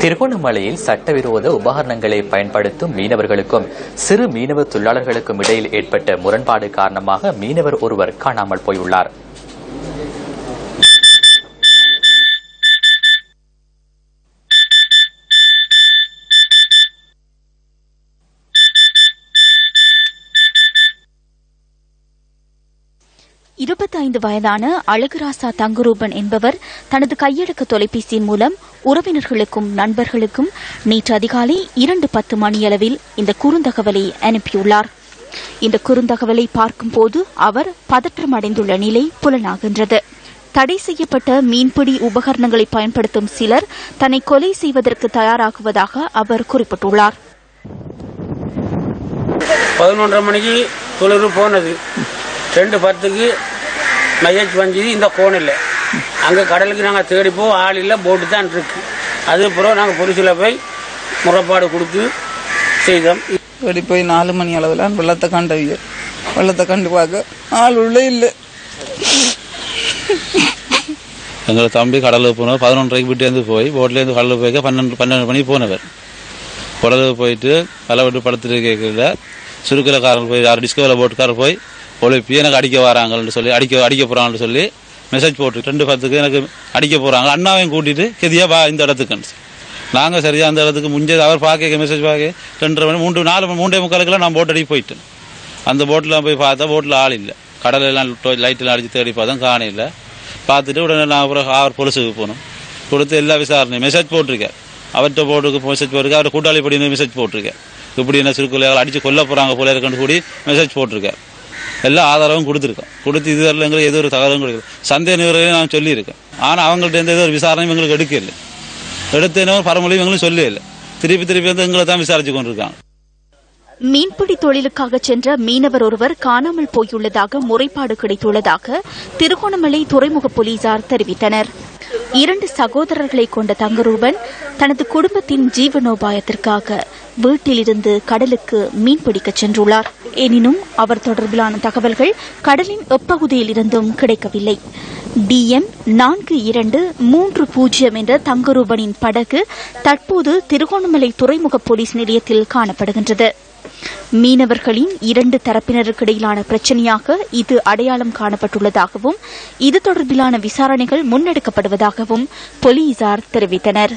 திருகோணமலையில் சட்டவிரோத உபகரணங்களை பயன்படுத்தும் மீனவர்களுக்கும் சிறு மீனவ தொழிலாளர்களுக்கும் இடையில் ஏற்பட்ட முரண்பாடு காரணமாக மீனவர் ஒருவர் காணாமல் போயுள்ளார். இருபத்தைந்து வயதான அழகுராசா தங்குரூபன் என்பவர் தனது கையடக்க தொலைபேசியின் மூலம் உறவினர்களுக்கும் நண்பர்களுக்கும் நேற்று அதிகாலை இரண்டு பத்து மணியளவில் இந்த குறுந்தகவலை அனுப்பியுள்ளார். இந்த குறுந்தகவலை பார்க்கும்போது அவர் பதற்றமடைந்துள்ள நிலை புலனாகின்றது. தடை செய்யப்பட்ட மீன்பிடி உபகரணங்களை பயன்படுத்தும் சிலர் தன்னை கொலை செய்வதற்கு தயாராகுவதாக அவர் குறிப்பிட்டுள்ளார். பதினொன்றரை மணிக்கு துளிர் போனது. ரெண்டு பத்துக்கு மையச் வந்தது இந்த கோணில் அங்கே கடலுக்கு நாங்கள் தேடிப்போ ஆள் இல்லை போட்டு தான் இருக்கு. அதுக்கப்புறம் நாங்கள் பொலிசில் போய் முறைப்பாடு கொடுத்து செய்தோம். ஓடி போய் நாலு மணி அளவில் வெள்ளத்தை கண்டவிய வெள்ளத்தை கண்டு பார்க்க ஆள் உள்ளே இல்லை. எங்களை தம்பி கடலுக்கு போனவர் பதினொன்றரைக்கு வீட்டிலேருந்து போய் போட்லேருந்து கடலுக்கு போய் பன்னெண்டு பன்னெண்டு மணிக்கு போனவர். கடலுக்கு போயிட்டு வலை விட்டு படுத்துட்டு கேட்கல சுருக்கலக்காரன் போய் யார் டிஸ்கவரில் போட்டுக்கார போய் ஒழிப்பி எனக்கு அடிக்க வராங்கன்னு சொல்லி அடிக்க அடிக்க போகிறாங்கன்னு சொல்லி மெசேஜ் போட்டு ரெண்டு பத்துக்கு எனக்கு அடிக்க போகிறாங்க அண்ணாவையும் கூட்டிட்டு கெதியா வா இந்த இடத்துக்குன்னு நாங்கள் சரியா அந்த இடத்துக்கு முடிஞ்சது அவர் பார்க்க மெசேஜ் பார்க்க ரெண்டரை மணி மூன்று நாலு மணி, மூன்றே முக்காலுக்கெல்லாம் நான் போட் அடிக்க போயிட்டேன். அந்த போட்டில் போய் பார்த்தா போட்டில் ஆள் இல்லை. கடலெல்லாம் லைட்டெல்லாம் அடித்து தேடி பார்த்தோம் காண இல்லை. பார்த்துட்டு உடனே நான் அப்புறம் அவர் பொலிசுக்கு போனோம். கொடுத்து எல்லா விசாரணையும் மெசேஜ் போட்டிருக்கேன். அவர்கிட்ட போட்டுக்கு மெசேஜ் போட்டிருக்கேன். அவர் கூட்டாளி படி மெசேஜ் போட்டிருக்கேன். இப்படி என்ன சிறுக்குள்ளையால் அடித்து கொல்ல போகிறாங்க போல இருக்குன்னு கூடி மெசேஜ் போட்டிருக்கேன். எல்லா ஆதாரமும் கொடுத்துருக்கோம். கொடுத்து இதுவரையில் எங்களுக்கு எது ஒரு தகவலும் கொடுக்கல. சந்தேக நிவரையும் நான் சொல்லியிருக்கேன். ஆனால் அவங்கள்ட்ட எந்த எது ஒரு விசாரணையும் எங்களுக்கு எடுக்கல எடுத்தேனோ பரமொழியும் எங்களுக்கு சொல்லவே இல்லை. திருப்பி திருப்பி வந்து எங்களை தான் விசாரிச்சு கொண்டிருக்காங்க. மீன்பிடி தொழிலுக்காக சென்ற மீனவர் ஒருவர் காணாமல் போயுள்ளதாக முறைப்பாடு கிடைத்துள்ளதாக திருகோணமலை துறைமுக போலீசார் தெரிவித்தனர். இரண்டு சகோதரர்களை கொண்ட தங்கரூபன் தனது குடும்பத்தின் ஜீவனோபாயத்திற்காக வீட்டிலிருந்து கடலுக்கு மீன்பிடிக்கச் சென்றுள்ளார். எனினும் அவர் தொடர்பிலான தகவல்கள் கடலின் எப்பகுதியில் இருந்தும் கிடைக்கவில்லை. டிஎம் நான்கு இரண்டு மூன்று பூஜ்ஜியம் என்ற தங்கரூபனின் படகு தற்போது திருகோணமலை துறைமுக போலீஸ் நிலையத்தில் காணப்படுகின்றது. மீனவர்களின் இரண்டு தரப்பினருக்கிடையிலான பிரச்சனையாக இது அடையாளம் காணப்பட்டுள்ளதாகவும் இது தொடர்பிலான விசாரணைகள் முன்னெடுக்கப்படுவதாகவும் போலீசார் தெரிவித்தனர்.